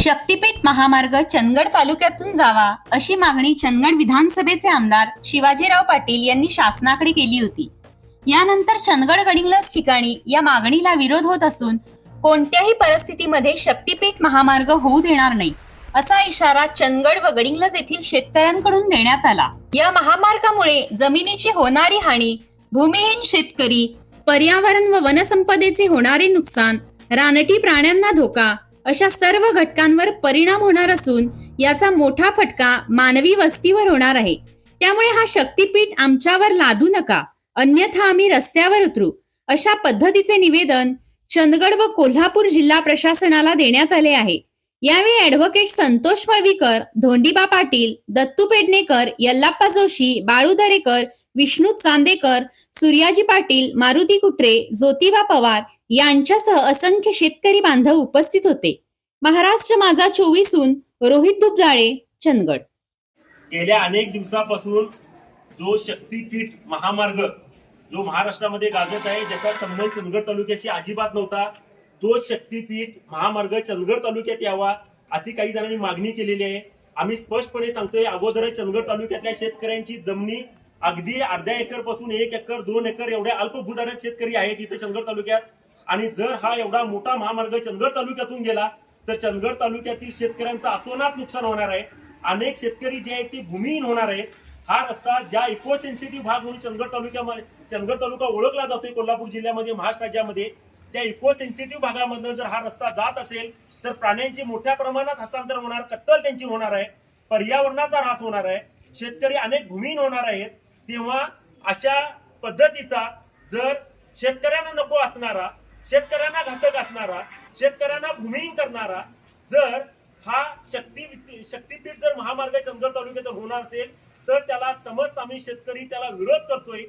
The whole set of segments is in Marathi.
शक्तीपीठ महामार्ग चंदगड तालुक्यातून जावा अशी मागणी चंदगड विधानसभेचे आमदार शिवाजीराव पाटील यांनी शासनाकडे केली होती. यानंतर चंदगड गडिंगलज ठिकाणी या मागणीला विरोध होत असून कोणत्याही परिस्थितीमध्ये शक्तीपीठ महामार्ग होऊ देणार नाही असा इशारा चंदगड व गडिंग्लज येथील शेतकऱ्यांकडून देण्यात आला. या महामार्गामुळे जमिनीची होणारी हानी भूमिहीन शेतकरी पर्यावरण व वनसंपदेचे होणारे नुकसान रानटी प्राण्यांना धोका अशा सर्व घटकांवर परिणाम होणार असून याचा मोठा फटका मानवी वस्तीवर होणार आहे. त्यामुळे हा शक्तीपीठ आमच्यावर लादू नका. अन्यथा आम्ही रस्त्यावर उतरू. अशा पद्धतीचे निवेदन चंदगड व कोल्हापूर जिल्हा प्रशासनाला देण्यात आले आहे. यावेळी ऍडव्होकेट संतोष मळवीकर धोंडीबा पाटील दत्तू पेडणेकर यल्लाप्पा जोशी बाळू दरेकर विष्णू चांदेकर सूर्याजी पाटील मारुती कुट्रे ज्योतिबा पवार यांच्यासह असंख्य शेतकरी बांधव उपस्थित होते. महाराष्ट्र माझा चोवीसून रोहित दुबजाळे चंदगड. गेल्या अनेक दिवसापासून जो शक्तीपीठ महामार्ग जो महाराष्ट्रामध्ये गाजत आहे ज्याचा संबंध चंदगड तालुक्याशी अजिबात नव्हता तो शक्तीपीठ महामार्ग चंदगड तालुक्यात यावा अशी काही जणांनी मागणी केलेली आहे. आम्ही स्पष्टपणे सांगतोय अगोदर चंदगड तालुक्यातल्या शेतकऱ्यांची जमिनी अगदी अर्ध्या एकरपासून एक एकर दोन एकर एवढ्या अल्पभूधारक शेतकरी आहेत इथे चंदगड तालुक्यात. आणि जर हा एवढा मोठा महामार्ग चंदगड तालुक्यातून गेला तर चंदगड तालुक्यातील शेतकऱ्यांचं अतोनात नुकसान होणार आहे. अनेक शेतकरी जे आहेत ते भूमिहीन होणार आहेत हा रस्ता ज्या इको सेन्सिटिव्ह भाग म्हणून चंदगड तालुक्यामध्ये चंदगड तालुका ओळखला जातोय कोल्हापूर जिल्ह्यामध्ये महाराष्ट्र राज्यामध्ये त्या इको सेन्सिटिव्ह भागामधनं जर हा रस्ता जात असेल तर प्राण्यांचे मोठ्या प्रमाणात हस्तांतर होणार कत्तल त्यांची होणार आहे. पर्यावरणाचा ऱ्हास होणार आहे. शेतकरी अनेक भूमिहीन होणार आहेत. तेव्हा अशा पद्धतीचा जर शेतकऱ्यांना नको असणारा शेतकऱ्यांना घातक असणारा शेतकऱ्यांना भूमिहीन करणारा जर हा शक्ती शक्तीपीठ जर महामार्ग चंदगड तालुक्यात होणार असेल तर त्याला समस्त आम्ही शेतकरी त्याला विरोध करतोय.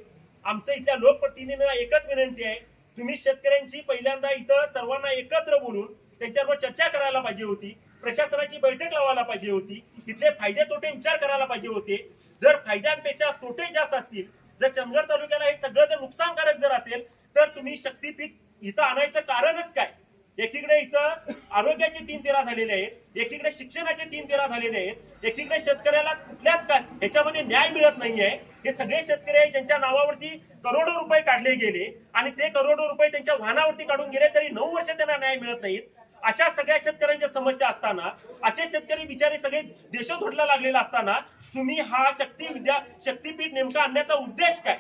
आमच्या इथल्या लोकप्रतिनिधींना एकच विनंती आहे तुम्ही शेतकऱ्यांची पहिल्यांदा इथं सर्वांना एकत्र बोलून त्यांच्यावर चर्चा करायला पाहिजे होती प्रशासनाची बैठक लावायला पाहिजे होती इथले फायदे तोटे विचार करायला पाहिजे होते. जर फायद्यांपेक्षा तोटे जास्त असतील जर चंदगड तालुक्याला हे सगळं जर नुकसानकारक जर असेल तर तुम्ही शक्तीपीठ इथं आणायचं कारणच काय? एकीकडे इथं आरोग्याचे तीन तेरा झालेले आहेत एकीकडे शिक्षणाचे तीन तेरा झालेले आहेत एकीकडे शेतकऱ्याला कुठल्याच काय ह्याच्यामध्ये न्याय मिळत नाहीये. हे सगळे शेतकरी आहेत ज्यांच्या नावावरती करोडो रुपये काढले गेले आणि ते करोडो रुपये त्यांच्या वाहनावरती काढून गेले तरी नऊ वर्ष त्यांना न्याय मिळत नाहीत. अशा सगळ्या शेतकऱ्यांच्या समस्या असताना असे शेतकरी बिचारे सगळे देशोधडला लागलेला असताना तुम्ही हा शक्ती विद्या शक्तीपीठ नेमका आणण्याचा उद्देश काय?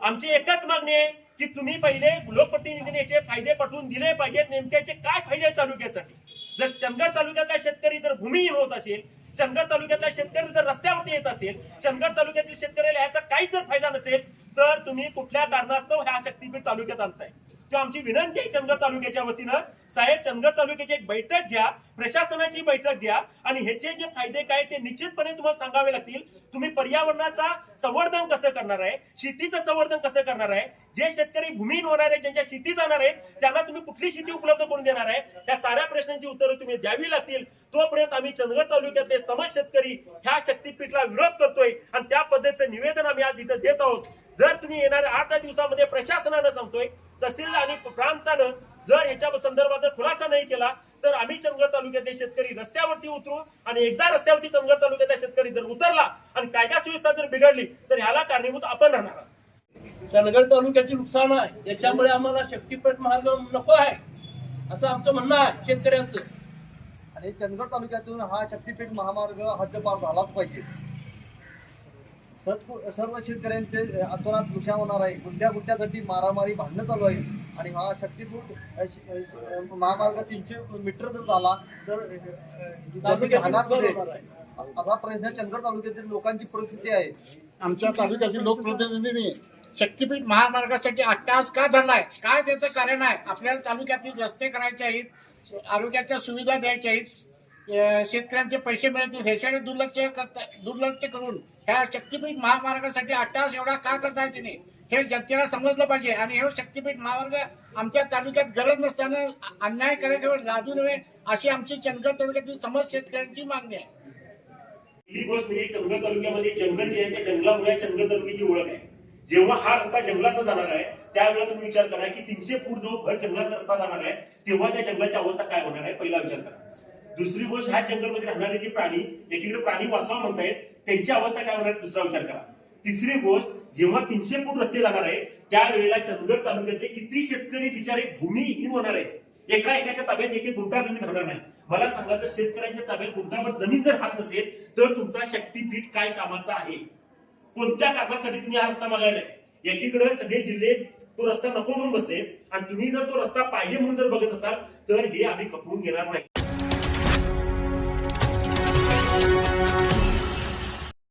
आमची एकच मागणी आहे की तुम्ही पहिले लोकप्रतिनिधीने याचे फायदे पटवून दिले पाहिजेत नेमक्याचे काय फायदे तालुक्यासाठी? जर चंदगड तालुक्यातला शेतकरी जर भूमिहीन होत असेल चंदगड तालुक्यातला शेतकरी जर रस्त्यावरती येत असेल चंदगड तालुक्यातील शेतकऱ्याला ह्याचा काहीच जर फायदा नसेल तर तुम्ही कुठल्या कारणास्तव ह्या शक्तीपीठ तालुक्यात आणताय? किंवा आमची विनंती आहे चंदगड तालुक्याच्या वतीनं. साहेब चंदगड तालुक्याची एक बैठक घ्या प्रशासनाची बैठक घ्या आणि ह्याचे जे फायदे काय ते निश्चितपणे तुम्हाला सांगावे लागतील. तुम्ही पर्यावरणाचा संवर्धन कसं करणार आहे शेतीचं संवर्धन कसं करणार आहे जे शेतकरी भूमीहीन होणार आहे ज्यांच्या शेती जाणार आहेत त्यांना तुम्ही कुठली शेती उपलब्ध करून देणार आहे? त्या साऱ्या प्रश्नांची उत्तरं तुम्ही द्यावी लागतील. तोपर्यंत आम्ही चंदगड तालुक्यातले समज शेतकरी ह्या शक्तीपीठला विरोध करतोय आणि त्या पद्धतीचं निवेदन आम्ही आज इथं देत आहोत. जर तुम्ही येणाऱ्या आठ दिवसामध्ये प्रशासनानं सांगतोय तहसील आणि प्रांतानं जर ह्याच्या संदर्भात जर खुलासा नाही केला तर आम्ही चंदगड तालुक्यातले शेतकरी रस्त्यावरती उतरू आणि एकदा रस्त्यावरती चंदगड तालुक्यातला शेतकरी जर उतरला आणि कायदा सुव्यवस्था जर बिघडली तर ह्याला कारणीभूत आपण राहणार. चंदगड तालुक्याचे नुकसान आहे. याच्यामुळे आम्हाला शक्तीपीठ मार्ग नको आहे असं आमचं म्हणणं आहे शेतकऱ्यांचं. आणि चंदगड तालुक्यातून हा शक्तीपीठ महामार्ग हद्दपार झालाच पाहिजे. सर्व शेतकऱ्यांचे अतोनात नुकसान होणार आहे. गुंड्या गुंड्यासाठी मारामारी भांडणं चालू आहे आणि हा शक्तीपीठ अ, श- अ, महामार्ग तीनशे मीटर जर झाला तर असा प्रश्न चंदगड तालुक्यातील लोकांची परिस्थिती आहे. आमच्या तालुक्यातील लोकप्रतिनिधींनी शक्तीपीठ महामार्गासाठी अट्टास का धरलाय? काय त्याचं कारण आहे? आपल्याला तालुक्यातील रस्ते करायचे आहेत आरोग्याच्या सुविधा द्यायच्या आहेत शेतकऱ्यांचे पैसे मिळतील ह्याच्याकडे दुर्लक्ष करता दुर्लक्ष करून ह्या शक्तीपीठ महामार्गासाठी अट्टास एवढा का करताय तिने? हे जनतेला समजलं पाहिजे. आणि हे शक्तीपीठ महामार्ग आमच्या तालुक्यात गरज नसताना अन्याय करायला लादू नये अशी आमची चंदगड तालुक्यातील समज शेतकऱ्यांची मागणी आहे. ही गोष्ट म्हणजे चंदगड तालुक्यामध्ये जंगल जे आहे त्या जंगलामुळे चंदगड तालुक्याची ओळख आहे. जेव्हा हा रस्ता जंगलात जाणार आहे त्यावेळेला तुम्ही विचार करा की तीनशे फूट जो भर जंगलात रस्ता जाणार आहे तेव्हा त्या जंगलाची अवस्था काय होणार आहे पहिला विचार करा. दुसरी गोष्ट ह्या जंगलमध्ये राहणारे जे प्राणी एकीकडे प्राणी वाचवा म्हणतायत त्यांची अवस्था काय होणार? दुसरा विचार करा. तिसरी गोष्ट जेव्हा तीनशे फूट रस्ते लागणार आहेत त्यावेळेला चंदगड तालुक्यातले किती शेतकरी बिचारे भूमिहीन होणार आहेत? एका एकाच्या ताब्यात एक एक गुंठा जमीन राहणार नाही. मला सांगा जर शेतकऱ्यांच्या ताब्यात गुंठाभर जमीन जर हात नसेल तर तुमचा शक्तीपीठ काय कामाचा आहे? कोणत्या कारणासाठी तुम्ही हा रस्ता मागायलाय? एकीकडे सगळे जिल्हे तो रस्ता नको म्हणून बसले आणि तुम्ही जर तो रस्ता पाहिजे म्हणून जर बघत असाल तर हे आम्ही खपवून घेणार नाही.